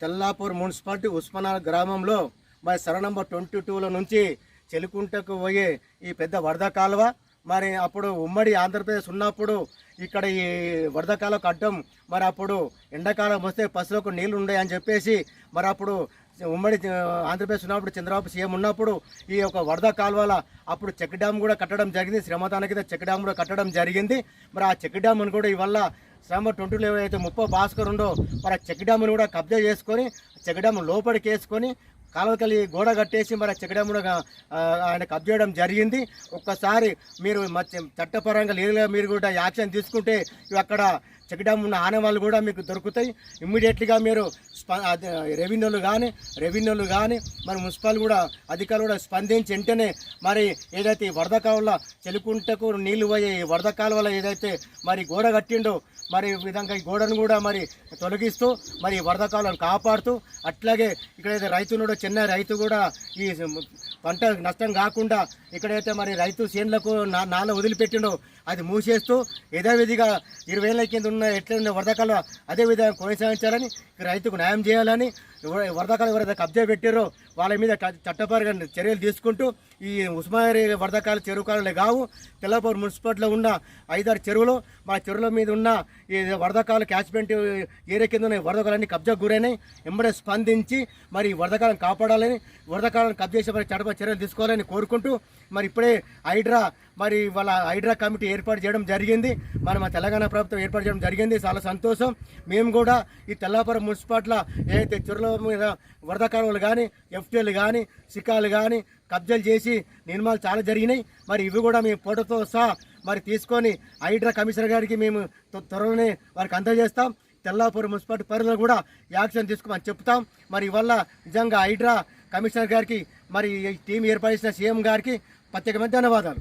Tellapur municipality ఉస్మానాల గ్రామంలో మరి సర నంబర్ ట్వంటీ టూలో నుంచి చెలుకుంటకు పోయే ఈ పెద్ద వరద కాలువ మరి అప్పుడు ఉమ్మడి ఆంధ్రప్రదేశ్ ఉన్నప్పుడు ఇక్కడ ఈ వరద కాలువ కట్టడం మరి అప్పుడు ఎండాకాలం వస్తే పసులకు నీళ్ళు ఉండే అని చెప్పేసి మరి అప్పుడు ఉమ్మడి ఆంధ్రప్రదేశ్ ఉన్నప్పుడు చంద్రబాబు సీఎం ఉన్నప్పుడు ఈ యొక్క వరద కాలువల అప్పుడు చెక్ డ్యామ్ కూడా కట్టడం జరిగింది. శ్రమదాన కింద చెక్ డ్యామ్ కూడా కట్టడం జరిగింది. మరి ఆ చెక్ డ్యామ్ అని కూడా ఇవల్ల శ్రమ ట్వంటీలో ఏవైతే ముప్పో భాస్కర్ ఉందో మరి ఆ చెక్ డ్యామ్ను కూడా కబ్జా చేసుకొని చెక్ డ్యామ్ లోపలికి వేసుకొని కాలువకలి గోడ కట్టేసి మరి ఆ కూడా ఆయన కబ్ చేయడం జరిగింది. ఒక్కసారి మీరు మత్స్య చట్టపరంగా లీగల్గా మీరు కూడా యాక్షన్ తీసుకుంటే అక్కడ చెక్ ఉన్న ఆనవాళ్ళు కూడా మీకు దొరుకుతాయి. ఇమ్మీడియట్లీగా మీరు స్ప రెవెన్యూలు కానీ రెవెన్యూలు కానీ మరి మున్సిపల్ కూడా అధికారులు కూడా స్పందించి వెంటనే మరి ఏదైతే వరద కాలువల చెలుకుంటకు నీళ్ళు పోయే ఈ వరద కాలువల ఏదైతే మరి గోడ కట్టిండో మరి విధంగా ఈ గోడను కూడా మరి తొలగిస్తూ మరి ఈ వరద కాలువను కాపాడుతూ అట్లాగే ఇక్కడైతే రైతులు కూడా చిన్న రైతు కూడా ఈ పంట నష్టం కాకుండా ఇక్కడైతే మరి రైతు చేనులకు నా నాల వదిలిపెట్టిండో అది మూసేస్తూ యథావిధిగా ఇరవై ఏళ్ళ కింద ఉన్న ఎట్లా ఉన్న వరదకాలు అదే విధంగా కొనసాగించాలని రైతుకు న్యాయం చేయాలని వరదకాలు ఎవరైతే కబ్జా పెట్టారో వాళ్ళ మీద చట్టపరంగా చర్యలు తీసుకుంటూ ఈ ఉస్మానియా వరదకాలు చెరువు కావు తెల్లపూర్ మున్సిపాలిటీలో ఉన్న ఐదారు చెరువులు మా చెరువుల మీద ఉన్న ఈ వరదకాలు క్యాచ్మెంట్ ఏరియా కింద ఉన్న వరదకాలన్నీ కబ్జా గురైనాయి. ఎంబడే స్పందించి మరి ఈ వరదకాలను కాపాడాలని వరదకాలను కబ్జా చేసే మరి చర్యలు తీసుకోవాలని కోరుకుంటూ మరి ఇప్పుడే హైడ్రా మరి వాళ్ళ హైడ్రా కమిటీ ఏర్పాటు చేయడం జరిగింది. మన మా తెలంగాణ ప్రభుత్వం ఏర్పాటు చేయడం జరిగింది. చాలా సంతోషం. మేము కూడా ఈ తెల్లాపురం మున్సిపాలిటీలో ఏదైతే చెరువుల మీద వరద కాలువలు కానీ ఎఫ్టీఎల్ కానీ సికాలు కానీ కబ్జాలు చేసి నిర్మాణాలు చాలా జరిగినాయి. మరి ఇవి కూడా మేము ఫోటోతో సహా మరి తీసుకొని హైడ్రా కమిషనర్ గారికి మేము త్వరలోనే వారికి అందజేస్తాం. తెల్లాపూర్ మున్సిపాలిటీ పరిధిలో కూడా యాక్షన్ తీసుకోమని చెప్తాం. మరి ఇవల్ల నిజంగా హైడ్రా కమిషనర్ గారికి మరి ఈ టీం ఏర్పాటు చేసిన సీఎం గారికి ప్రత్యేకమైన ధన్యవాదాలు.